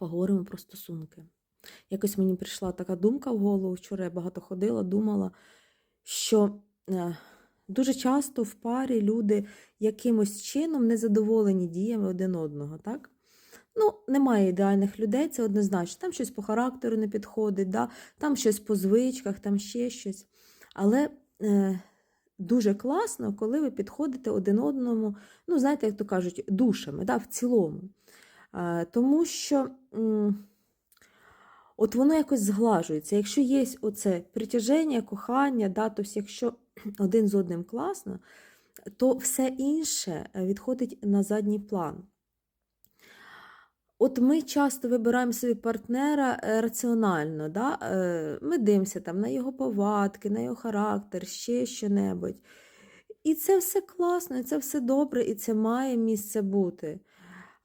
поговоримо про стосунки. Якось мені прийшла така думка в голову, вчора я багато ходила, думала, що е, дуже часто в парі люди якимось чином незадоволені діями один одного. так? Ну, немає ідеальних людей, це однозначно. Там щось по характеру не підходить, да? там щось по звичках, там ще щось. Але е, дуже класно, коли ви підходите один одному, ну, знаєте, як то кажуть, душами, да, в цілому. Е, тому що от воно якось зглажується. Якщо є оце притяження, кохання, да, тобто якщо один з одним класно, то все інше е, відходить на задній план. От ми часто вибираємо собі партнера е, раціонально. Да? Ми дивимося там на його повадки, на його характер, ще що-небудь. І це все класно, і це все добре, і це має місце бути.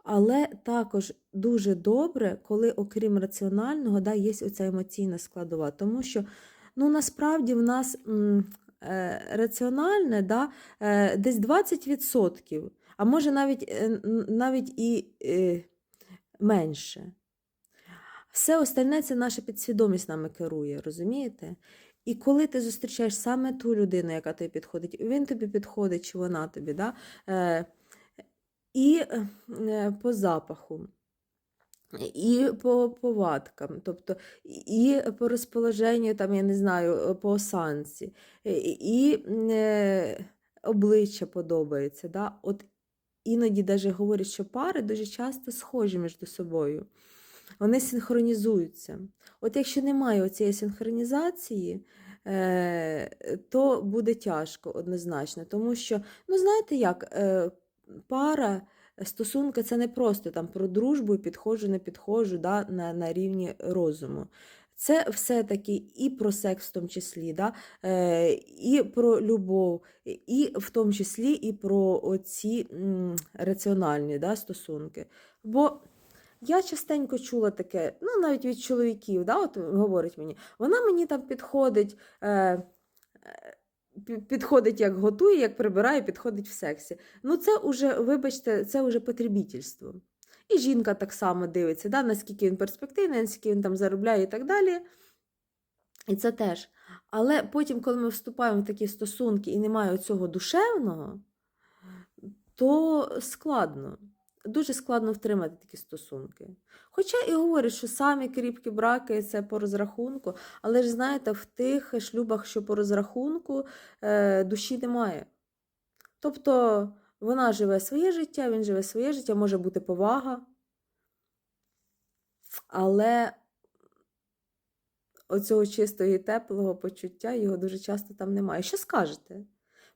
Але також дуже добре, коли, окрім раціонального, да, є оця емоційна складова. Тому що ну, насправді в нас е, раціональне да, е, десь 20%, а може навіть, е, навіть і менше. Все остальне це наша підсвідомість нами керує, розумієте? І коли ти зустрічаєш саме ту людину, яка тобі підходить, він тобі підходить, чи вона тобі, да? Е, і е, по запаху, і по повадкам, тобто і по розположенню, там, я не знаю, по осанці, і е, обличчя подобається. Да? От іноді навіть говорять, що пари дуже часто схожі між собою. Вони синхронізуються. От якщо немає цієї синхронізації, е, то буде тяжко однозначно. Тому що, ну знаєте як, е, пара, стосунки це не просто там про дружбу, підходжу, не підходжу да, на, на рівні розуму. Це все-таки і про секс в тому числі, да? е, і про любов, і в тому числі і про оці раціональні да, стосунки. Бо я частенько чула таке, ну навіть від чоловіків, да, от говорить мені, вона мені там підходить, е, е, підходить як готує, як прибирає, підходить в сексі. Ну це уже, вибачте, це вже потребітельство. І жінка так само дивиться, да, наскільки він перспективний, наскільки він там заробляє і так далі. І це теж. Але потім, коли ми вступаємо в такі стосунки і немає цього душевного, то складно. Дуже складно втримати такі стосунки. Хоча і говорять, що самі кріпкі браки це по розрахунку, але ж знаєте, в тих шлюбах, що по розрахунку, е, душі немає. Тобто вона живе своє життя, він живе своє життя, може бути повага. Але оцього чистого і теплого почуття його дуже часто там немає. Що скажете?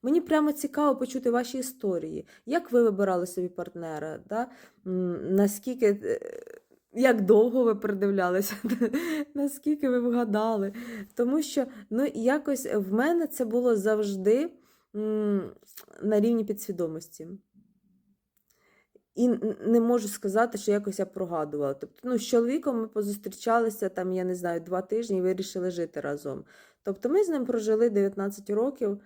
Мені прямо цікаво почути ваші історії. Як ви вибирали собі партнера? Да? Наскільки, е, як довго ви придивлялися, наскільки ви вгадали? Тому що ну, якось в мене це було завжди на рівні підсвідомості. І не можу сказати, що якось я прогадувала. Тобто, ну, з чоловіком ми позустрічалися там, я не знаю, два тижні і вирішили жити разом. Тобто ми з ним прожили 19 років.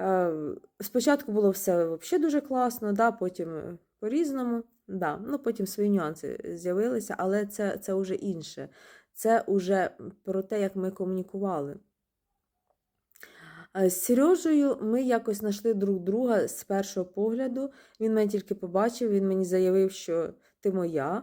Е, Спочатку було все взагалі дуже класно, да, потім е, по-різному. Да. Ну, потім свої нюанси з'явилися, але це, це вже інше. Це вже про те, як ми комунікували. Е, З Сережею ми якось знайшли друг друга з першого погляду. Він мене тільки побачив, він мені заявив, що ти моя.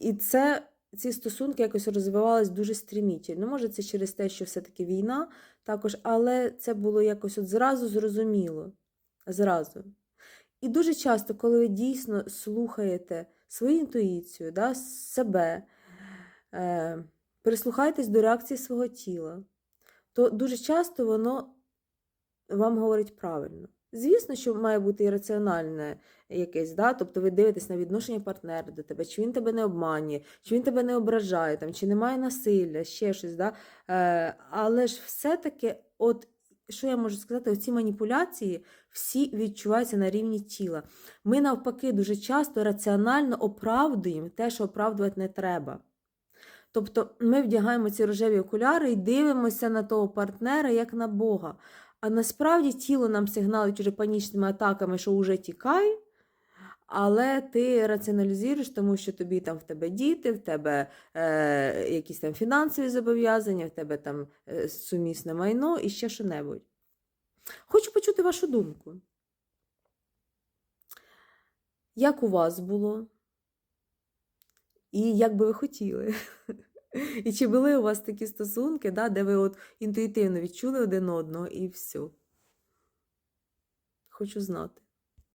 І це, ці стосунки якось розвивались дуже стрімітельно. Може, це через те, що все-таки війна також, але це було якось от зразу зрозуміло. Зразу. І дуже часто, коли ви дійсно слухаєте свою інтуїцію, да, себе, е, прислухаєтесь до реакції свого тіла, то дуже часто воно вам говорить правильно. Звісно, що має бути і раціональне якесь, да? тобто ви дивитесь на відношення партнера до тебе, чи він тебе не обманює, чи він тебе не ображає, там, чи немає насилля, ще щось. Да? Е, але ж все-таки, от, що я можу сказати, оці маніпуляції всі відчуваються на рівні тіла. Ми навпаки дуже часто раціонально оправдуємо те, що оправдувати не треба. Тобто ми вдягаємо ці рожеві окуляри і дивимося на того партнера як на Бога. А насправді тіло нам сигналить уже панічними атаками, що вже тікай. але ти раціоналізуєш, тому що тобі там в тебе діти, в тебе е, якісь там фінансові зобов'язання, в тебе там е, сумісне майно і ще що-небудь. Хочу почути вашу думку. Як у вас було? І як би ви хотіли? І чи були у вас такі стосунки, да, де ви от інтуїтивно відчули один одного і все? Хочу знати.